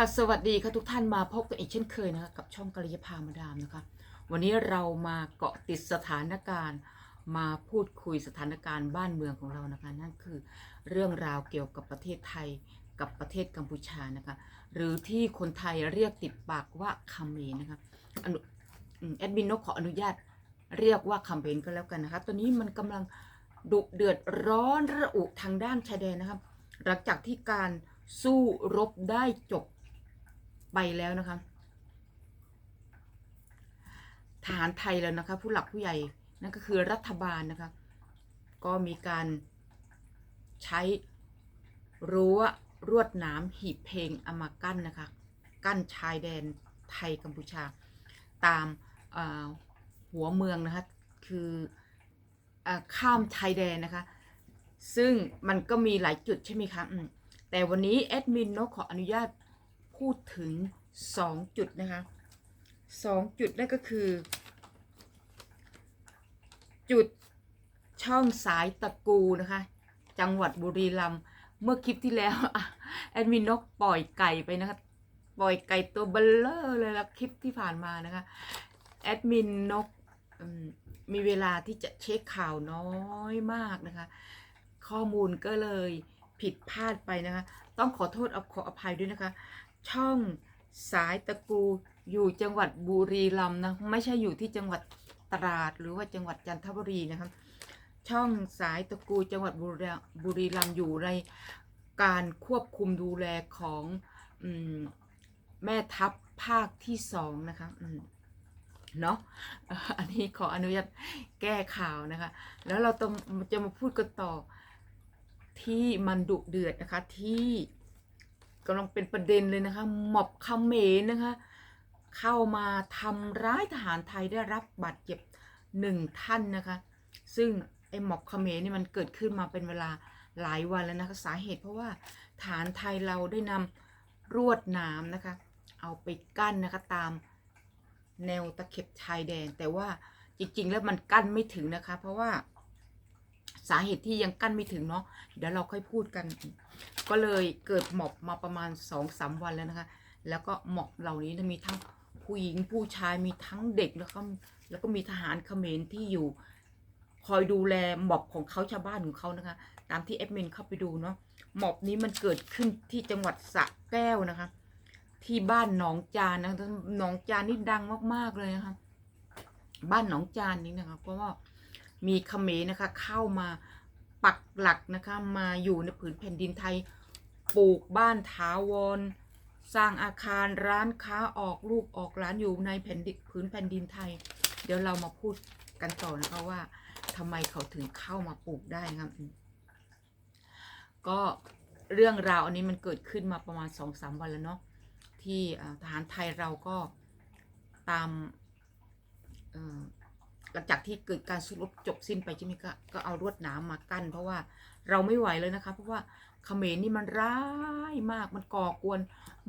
ค่ะสวัสดีค่ะทุกท่านมาพบกันอีกเช่นเคยนะคะกับช่องกัลยาภามาดามนะคะ วันนี้เรามาเกาะติดสถานการณ์ มาพูดคุยสถานการณ์บ้านเมืองของเรานะคะ นั่นคือเรื่องราวเกี่ยวกับประเทศไทยกับประเทศกัมพูชานะคะ หรือที่คนไทยเรียกติดปากว่าคาเขมรนะคะอนุแอดมินนกขออนุญาตเรียกว่าคาเขมรก็แล้วกันนะคะตอนนี้มันกำลังดุเดือดร้อนระอุทางด้านชายแดนนะครับหลังจากที่การสู้รบได้จบ ไปแล้วนะคะทหารไทยแล้วนะคะ ผู้หลักผู้ใหญ่นั่นก็คือรัฐบาลนะคะ ก็มีการใช้รั้วรวดหนามหีบเพลงเอามากั้นนะคะ กั้นชายแดนไทยกัมพูชา ตามหัวเมืองนะคะ คืออข้ามชายแดนนะคะ ซึ่งมันก็มีหลายจุดใช่ไหมคะแต่วันนี้แอดมินนกขออนุญาต พูดถึง 2 จุดนะคะ2จุดนั่นก็คือ จุดช่องสายตะกูนะคะ จังหวัดบุรีรัมย์เมื่อคลิปที่แล้วแอดมินนกปล่อยไก่ไปนะคะ ปล่อยไก่ตัวเบลเลอร์เลยแล้วคลิปที่ผ่านมานะคะแอดมินนกมมีเวลาที่จะเช็คข่าวน้อยมากนะคะ ข้อมูลก็เลยผิดพลาดไปนะคะ ต้องขอโทษเอาขออภัยด้วยนะคะ ช่องสายตะกูอยู่จังหวัดบุรีรัมย์นะไม่ใช่อยู่ที่จังหวัดตราดหรือว่าจังหวัดจันทบุรีนะคะช่องสายตะกูจังหวัดบุรีรัมย์อยู่ในการควบคุมดูแลของอมแม่ทัพภาคที่สองนะคะเนาะอันนี้ขออนุญาตแก้ข่าวนะคะ แล้วเราต้องจะมาพูดกันต่อที่มันดุเดือดนะคะที่ กำลังเป็นประเด็นเลยนะคะ หมอบคเขมรนะคะ เข้ามาทำร้ายทหารไทยได้รับบาดเจ็บหนึ่งท่านนะคะ ซึ่งไอ้หมอบคเขมรนี่มันเกิดขึ้นมาเป็นเวลาหลายวันแล้วนะคะสาเหตุเพราะว่าฐานไทยเราได้นำรวดนามนะคะ เอาไปกั้นนะคะตามแนวตะเข็บชายแดน แต่ว่าจริง ๆ แล้วมันกั้นไม่ถึงนะคะ เพราะว่าสาเหตุที่ยังกั้นไม่ถึงเนาะเดี๋ยวเราค่อยพูดกัน ก็เลยเกิดหมอบมาประมาณสองสามวันแล้วนะคะ แล้วก็หมอบเหล่านี้มีทั้งผู้หญิงผู้ชายมีทั้งเด็กแล้วก็แล้วก็มีทหารเขมรที่อยู่คอยดูแลหมอบของเขาชาวบ้านของเขานะคะ ตามที่แอดมินเข้าไปดูเนาะหมอบนี้มันเกิดขึ้นที่จังหวัดสระแก้วนะคะ ที่บ้านหนองจานนะหนองจานนี่ดังมากๆเลยนะคะ บ้านหนองจานนี้นะคะ เพราะว่ามีเขมรนะคะเข้ามา ปักหลักนะคะมาอยู่ในผืนแผ่นดินไทย ปลูกบ้านถาวร สร้างอาคารร้านค้าออกลูกออกร้านอยู่ในแผ่นดินพื้นแผ่นดินไทย เดี๋ยวเรามาพูดกันต่อนะคะว่าทำไมเขาถึงเข้ามาปลูกได้นะครับก็เรื่องราวอันนี้มันเกิดขึ้นมาประมาณสองสามวันแล้วเนาะที่ทหารไทยเราก็ตาม หลังจากที่เกิดการสู้รบจบสิ้นไปใช่ไหมก็ก็เอารวดหนามมากั้น เพราะว่าเราไม่ไหวเลยนะคะ เพราะว่าเขมรนี่มันร้ายมากมันก่อกวน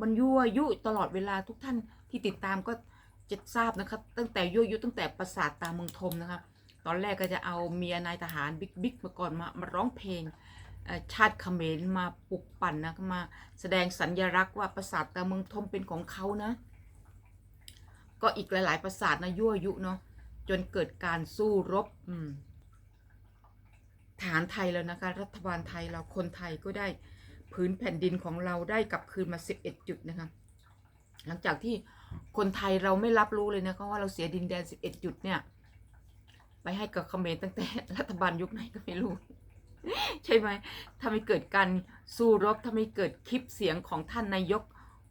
มันยั่วยุตลอดเวลาทุกท่านที่ติดตามก็จะทราบนะครับตั้งแต่ยั่วยุตั้งแต่ปราสาทตาเมืองทมนะครับตอนแรกก็จะเอาเมียนายทหารบิ๊กบิ๊กมาก่อนมามาร้องเพลงชาติเขมรมาปลุกปั่นนะมาแสดงสัญญลักษณ์ว่าปราสาทตาเมืองทมเป็นของเขานะ ก็อีกหลาย ๆ ปราสาทนะยั่วยุเนาะ จนเกิดการสู้รบฐานไทยแล้วนะคะ รัฐบาลไทยเราคนไทยก็ได้พื้นแผ่นดินของเราได้กลับคืนมา 11 จุดนะคะ หลังจากที่คนไทยเราไม่รับรู้เลยนะคะว่าเราเสียดินแดน 11 จุดเนี่ย ไปให้กับเขมรตั้งแต่รัฐบาลยุคไหนก็ไม่รู้ ใช่ไหมถ้าไม่เกิดการสู้รบถ้าไม่เกิดคลิปเสียงของท่านนายก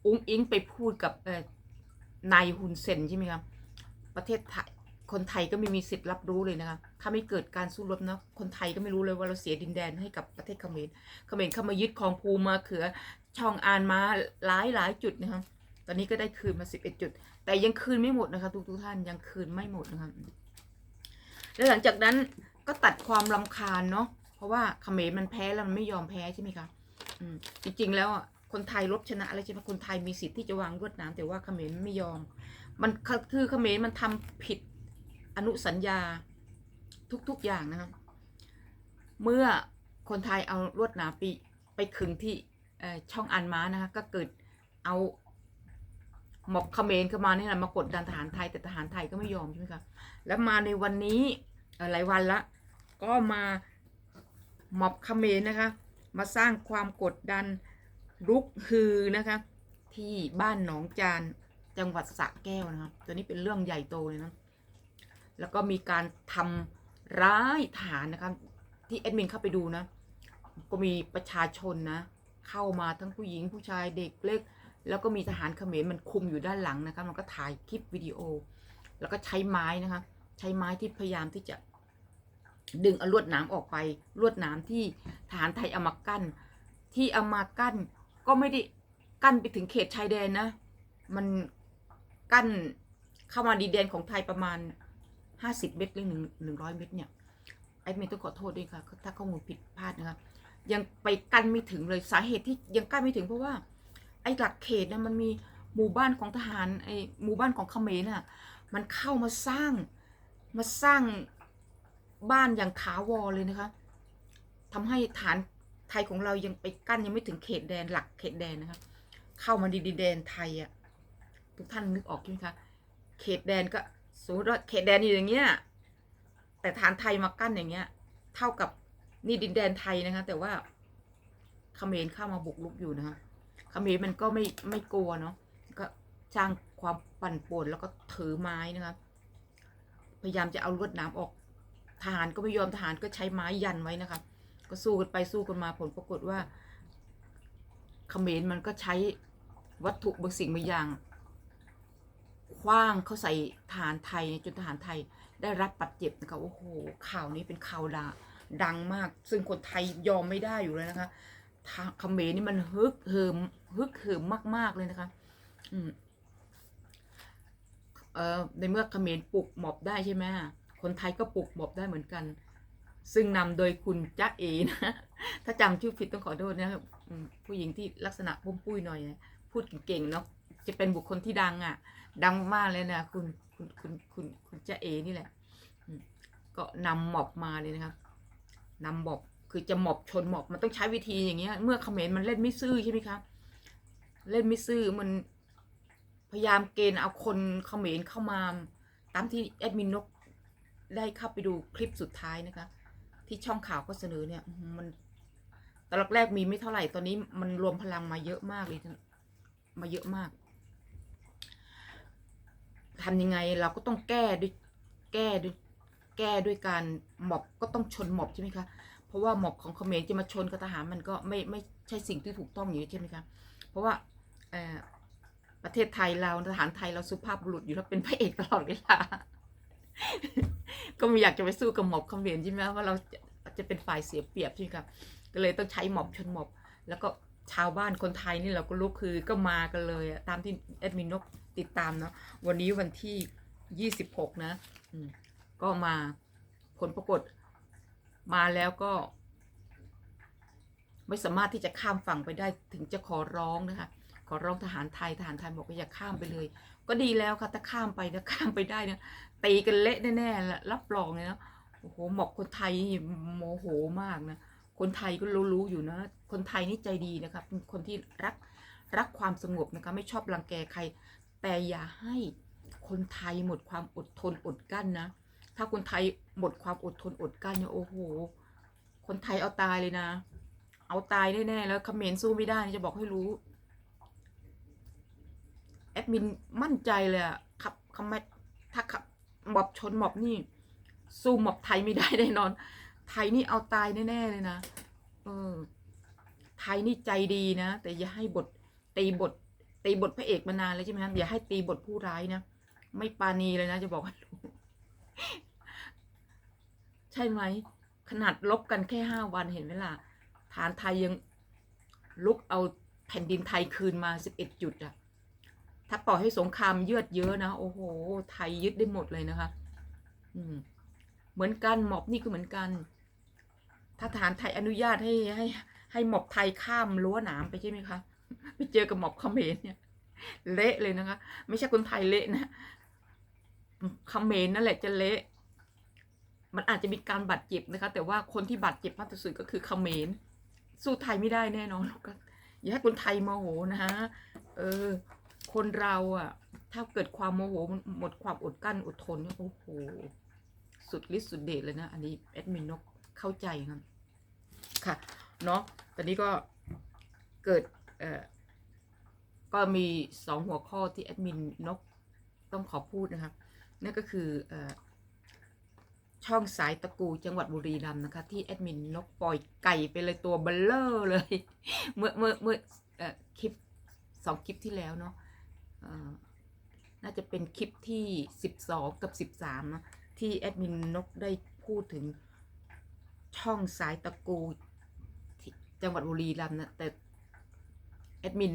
อุ้งอิงไปพูดกับนายฮุนเซนใช่ไหมครับประเทศไทย คนไทยก็ไม่มีสิทธิ์รับรู้เลยนะคะ ถ้าไม่เกิดการสู้รบนะ คนไทยก็ไม่รู้เลยว่าเราเสียดินแดนให้กับประเทศเขมร เขมรเข้ามายึดครองภูมาเขือช่องอานมาหลายหลายจุดนะคะ ตอนนี้ก็ได้คืนมา11จุด แต่ยังคืนไม่หมดนะคะทุกทุกท่านยังคืนไม่หมดนะคะ แล้วหลังจากนั้นก็ตัดความลำคาญเนาะ เพราะว่าเขมรมันแพ้แล้วมันไม่ยอมแพ้ใช่ไหมคะ อืม จริงๆ แล้วอะคนไทยรบชนะอะไรใช่ไหมคนไทยมีสิทธิ์ที่จะวางรวดหน้ำแต่ว่าเขมรไม่ยอม มันคือเขมรมันทำผิด อนุสัญญาทุกๆอย่างนะครับ เมื่อคนไทยเอารวดหนามไปไปขึงที่ช่องอันม้านะคะก็เกิดเอาหมอบเขมรเข้ามานี่แหละมากดดันทหารไทยแต่ทหารไทยก็ไม่ยอมใช่ไหมคะแล้วมาในวันนี้อ่อหลายวันละก็มาหมอบเขมรนะคะ มาสร้างความกดดันลุกฮือนะคะ ที่บ้านหนองจานจังหวัดสระแก้วนะครับตัวนี้เป็นเรื่องใหญ่โตเลยนะ แล้วก็มีการทำร้ายทหารนะครับที่แอดมินเข้าไปดูนะ ก็มีประชาชนนะ เข้ามาทั้งผู้หญิงผู้ชายเด็กเล็ก แล้วก็มีทหารเขมรมันคุมอยู่ด้านหลังนะครับมันก็ถ่ายคลิปวิดีโอ แล้วก็ใช้ไม้นะคะ ใช้ไม้ที่พยายามที่จะ ดึงเอาลวดหนามออกไปลวดหนามที่ทหารไทยเอามากั้น ที่เอามากั้น ก็ไม่ได้กั้นไปถึงเขตชายแดนนะ มันกั้นเข้ามาดีแดนของไทยประมาณ ห้าสิบเมตรหรือหนึ่งหนึ่งร้อยเมตรเนี่ยไอ้เมย์ต้องขอโทษด้วยค่ะ ถ้าข้อมูลผิดพลาดนะครับยังไปกั้นไม่ถึงเลยสาเหตุที่ยังกั้นไม่ถึงเพราะว่า ไอ้หลักเขตนะมันมีหมู่บ้านของทหารไอ้หมู่บ้านของเขมรน่ะมันเข้ามาสร้างมาสร้างบ้านอย่างถาวรเลยนะคะทำให้ฐานไทยของเรายังไปกั้นยังไม่ถึงเขตแดนหลักเขตแดนนะคะ เข้ามาดินแดนไทยอะทุกท่านนึกออกใช่ไหมคะเขตแดนก็ มมติว่าเขตแดนอยู่อย่างเงี้ย แต่ฐานไทยมากั้นอย่างเงี้ย เท่ากับนี่ดินแดนไทยนะคะ แต่ว่าเขมรเข้ามาบุกรุกอยู่นะคะเขมรมันก็ไม่ไม่กลัวเนาะก็สร้างความปั่นป่วนแล้วก็ถือไม้นะคะพยายามจะเอาลวดน้ำออกทหารก็ไม่ยอมทหารก็ใช้ไม้ยันไว้นะคะ ก็สู้กันไปสู้กันมาผลปรากฏว่าเขมรมันก็ใช้วัตถุบางสิ่งบางอย่าง คว้างเขาใส่ทหารไทยจนทหารไทยได้รับบาดเจ็บนะคะโอ้โหข่าวนี้เป็นข่าวดาดังมาก ซึ่งคนไทยยอมไม่ได้อยู่เลยนะคะทางเขมรนี่มันฮึกเหิมฮึกเหิมมาก ๆเลยนะคะ อืมเอ่อในเมื่อเขมรปลุกหมอบได้ใช่ไหมคนไทยก็ปลุกหมอบได้เหมือนกัน ซึ่งนำโดยคุณจ๊ะเอนะถ้าจำชื่อผิดต้องขอโทษนะผู้หญิงที่ลักษณะพุ่มปุ้ยหน่อยนะ พูดเก่งๆเนาะจะเป็นบุคคลที่ดังอะ ดังมากเลยนะคุณคุณคุณคุณคุณจ๊เอนี่แหละก็นำหมอบมาเลยนะครับนำหมอบคือจะหมอบชนหมอบมันต้องใช้วิธีอย่างเงี้ย เมื่อเขมรมันเล่นไม่ซื่อใช่ไหมครับเล่นไม่ซื่อมันพยายามเกณฑ์เอาคนเขมรเข้ามาตามที่แอดมินนกได้เข้าไปดูคลิปสุดท้ายนะคะ ที่ช่องข่าวก็เสนอเนี่ย มันตอนแรกมีไม่เท่าไหร่ตอนนี้มันรวมพลังมาเยอะมากเลยน มาเยอะมากทำยังไงเราก็ต้องแก้ด้วยแก้ด้วยแก้ด้วยการหมอบก็ต้องชนหมอบใช่ไหมคะเพราะว่าหมอบของเขมรจะมาชนกับทหารมันก็ไม่ไม่ใช่สิ่งที่ถูกต้องอยู่ใช่ไหมคะเพราะว่าประเทศไทยเราทหารไทยเราสุภาพบุรุษอยู่แล้วเป็นพระเอกตลอดเวลาก็ไม่อยากจะไปสู้กับหมอบเขมรใช่ไหมว่าเราจะจะเป็นฝ่ายเสียเปรียบใช่ไหมครับก็เลยต้องใช้หมอบชนหมอบแล้วก็ ชาวบ้านคนไทยนี่เราก็ลุกคือก็มากันเลยอะตามที่แอดมินนกติดตามเนาะวันนี้วันที่26นะอืมก็มาผลปรากฏมาแล้วก็ ไม่สามารถที่จะข้ามฝั่งไปได้ถึงจะขอร้องนะคะ ขอร้องทหารไทยทหารไทยบอกว่าอย่าข้ามไปเลย ก็ดีแล้วค่ะถ้าข้ามไปถ้าข้ามไปได้เนี่ยตีกันเละแน่ๆละรับรองเลยนะโอ้โหหมอกคนไทยโมโหมากนะ คนไทยก็รู้ๆอยู่นะ คนไทยนี่ใจดีนะครับเป็นคนที่รักรักความสงบนะคะ ไม่ชอบรังแกใคร แต่อย่าให้คนไทยหมดความอดทนอดกั้นนะ ถ้าคนไทยหมดความอดทนอดกั้นเนี่ยโอ้โห คนไทยเอาตายเลยนะ เอาตายแน่ๆแล้วคอมเขมรสู้ไม่ได้จะบอกให้รู้แอดมินมั่นใจเลยอะขับคำแมถ้าขับหมอบชนหมอบนี่สู้หมอบไทยไม่ได้แน่นอน ไทยนี่เอาตายแน่ๆเลยนะเออไทยนี่ใจดีนะ แต่อย่าให้บทตีบทตีบทพระเอกมานานแล้วใช่ไหมครับอย่าให้ตีบทผู้ร้ายนะไม่ปาณีเลยนะ จะบอกให้รู้ใช่ไหมขนาดลบกันแค่ห้าวันเห็นไหมล่ะฐานไทยยังลุกเอาแผ่นดินไทยคืนมาสิบเอ็ดจุดอะถ้าปล่อยให้สงครามเยือดเยอะนะ โอ้โห ไทยยึดได้หมดเลยนะคะ อืม เหมือนกัน หมอบนี่ก็เหมือนกัน ถ้าฐานไทยอนุญาตให้ให้ ให้หมอบไทยข้ามรั้วหนามไปใช่ไหมคะไปเจอกับหมอบเขมรเนี่ย เละเลยนะคะ ไม่ใช่คนไทยเละนะเขมรนั่นแหละจะเละ มันอาจจะมีการบาดเจ็บนะคะ แต่ว่าคนที่บาดเจ็บมากที่สุดก็คือเขมรสู้ไทยไม่ได้แน่นอนอกก็อย่าให้คนไทยโมโหนะฮะเออ คนเราอะถ้าเกิดความโมโหหมดความอดกลั้นอดทนเนี่ยโอ้โหสุดฤทธิ์สุดเดชเลยนะ อันนี้แอดมินนก เข้าใจครับค่ะเนาะตอนนี้ก็เกิดเอ่อก็มีสองหัวข้อที่แอดมินนกต้องขอพูดนะครับนั่นก็คือเอ่อช่องสายตะกูจังหวัดบุรีรัมย์นะคะ ที่แอดมินนกปล่อยไก่ไปเลยตัวเบลเลอร์เลย เมื่อเมื่อเมื่อเอ่อคลิปสองคลิปที่แล้วเนาะเอ่อน่าจะเป็นคลิปที่สิบสองกับสิบสามนะที่แอดมินนกได้พูดถึง ช่องสายตะกูจังหวัดบุรีรัมย์นะแต่แอดมิน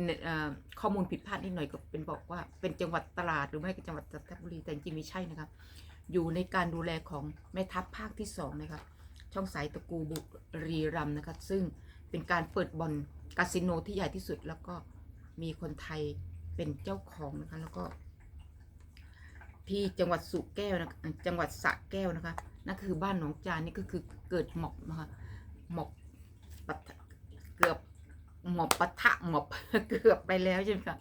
ข้อมูลผิดพลาดนิดหน่อยก็เป็นบอกว่าเป็นจังหวัดตราดหรือไม่ก็จังหวัดจันทบุรีแต่จริงไม่ใช่นะครับ อยู่ในการดูแลของแม่ทัพภาคที่สองนะครับช่องสายตะกูบุรีรัมย์นะครับซึ่งเป็นการเปิดบ่อนคาสิโนที่ใหญ่ที่สุดแล้วก็มีคนไทยเป็นเจ้าของนะคะแล้วก็ ที่จังหวัดสุแก้วนะจังหวัดสระแก้วนะคะ นั่นคือบ้านหนองจานนี่ก็คือเกิดหมอกนะคะหมอกปะทะเกือบหมอบปะทะหมอบเกือบไปแล้วใช่ไหมคะ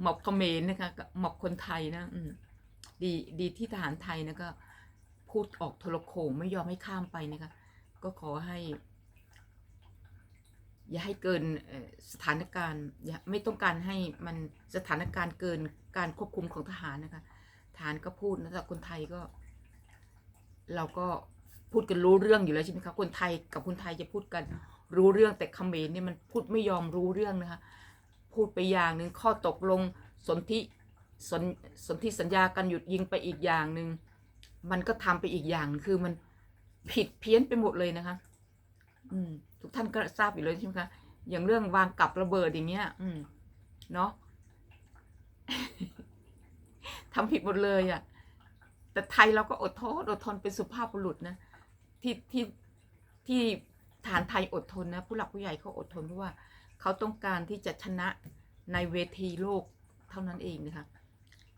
หมอบเขมรนะคะหมอบคนไทยนะอืดีดีที่ทหารไทยนะก็พูดออกโทรโขงไม่ยอมให้ข้ามไปนะคะ ก็ขอให้ อย่าให้เกินสถานการณ์อย่าไม่ต้องการให้มันสถานการณ์เกินการควบคุมของทหารนะคะ ทหารก็พูดนะแต่คนไทยก็ เราก็พูดกันรู้เรื่องอยู่แล้วใช่ไหมคะคนไทยกับคนไทยจะพูดกันรู้เรื่องแต่เขมรเนี่ยมันพูดไม่ยอมรู้เรื่องนะคะพูดไปอย่างหนึ่งข้อตกลงสนธิสนสนธิสัญญากันหยุดยิงไปอีกอย่างหนึ่งมันก็ทำไปอีกอย่างคือมันผิดเพี้ยนไปหมดเลยนะคะ อืม ทุกท่านก็ทราบอยู่เลยใช่ไหมคะอย่างเรื่องวางกับระเบิดอย่างเงี้ย อืม เนาะ ทำผิดหมดเลยอะ่ะ แต่ไทยเราก็อดทนอดทนเป็นสุภาพบุรุษนะที่ที่ที่ฐานไทยอดทนนะผู้หลักผู้ใหญ่เขาอดทนเพราะว่าเขาต้องการที่จะชนะในเวทีโลกเท่านั้นเองนะคะ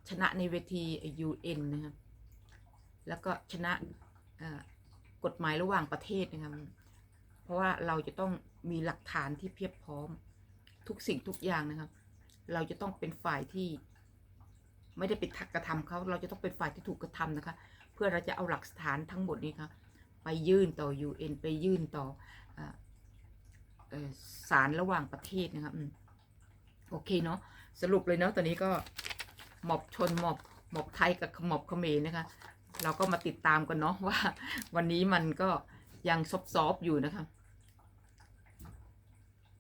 ชนะในเวที UN นะคะแล้วก็ชนะกฎหมายระหว่างประเทศนะคะเพราะว่าเราจะต้องมีหลักฐานที่เพียบพร้อมทุกสิ่งทุกอย่างนะครับ เราจะต้องเป็นฝ่ายที่ ไม่ได้ไปทักกระทำเขาเราจะต้องเป็นฝ่ายที่ถูกกระทำนะคะ เพื่อเราจะเอาหลักฐานทั้งหมดนี้ค่ะไปยื่นต่อ UN ไปยื่นต่อศาลระหว่างประเทศนะครับโอเคเนาะสรุปเลยเนาะตอนนี้ก็หมอบชนหมอบหมอบไทยกับหมอบเขมรนะคะ เราก็มาติดตามกันเนาะว่า วันนี้มันก็ยังซอบๆอยู่นะคะ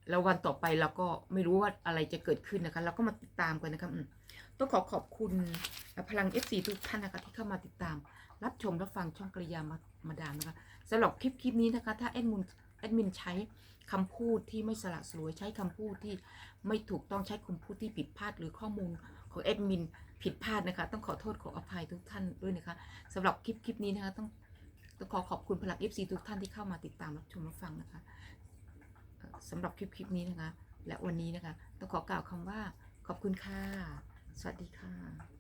แล้ววันต่อไปเราก็ไม่รู้ว่าอะไรจะเกิดขึ้นนะคะ เราก็มาติดตามกันนะคะ ต้องขอขอบคุณพลัง FC ทุกท่านนะคะที่เข้ามาติดตาม รับชมรับฟังช่องกริยามามาดามนะคะสำหรับคลิปคลิปนี้นะคะ ถ้าแอดมินแอดมินใช้คำพูดที่ไม่สละสลวยใช้คำพูดที่ไม่ถูกต้องใช้คำพูดที่ผิดพลาดหรือข้อมูลของแอดมินผิดพลาดนะคะ ต้องขอโทษขออภัยทุกท่านด้วยนะคะสำหรับคลิปคลิปนี้นะคะต้องต้องขอขอบคุณพลัง FC ทุกท่านที่เข้ามาติดตามรับชมรับฟังนะคะสำหรับคลิปคลิปนี้นะคะ และวันนี้นะคะ ต้องขอกล่าวคำว่าขอบคุณค่ะ สวัสดีค่ะ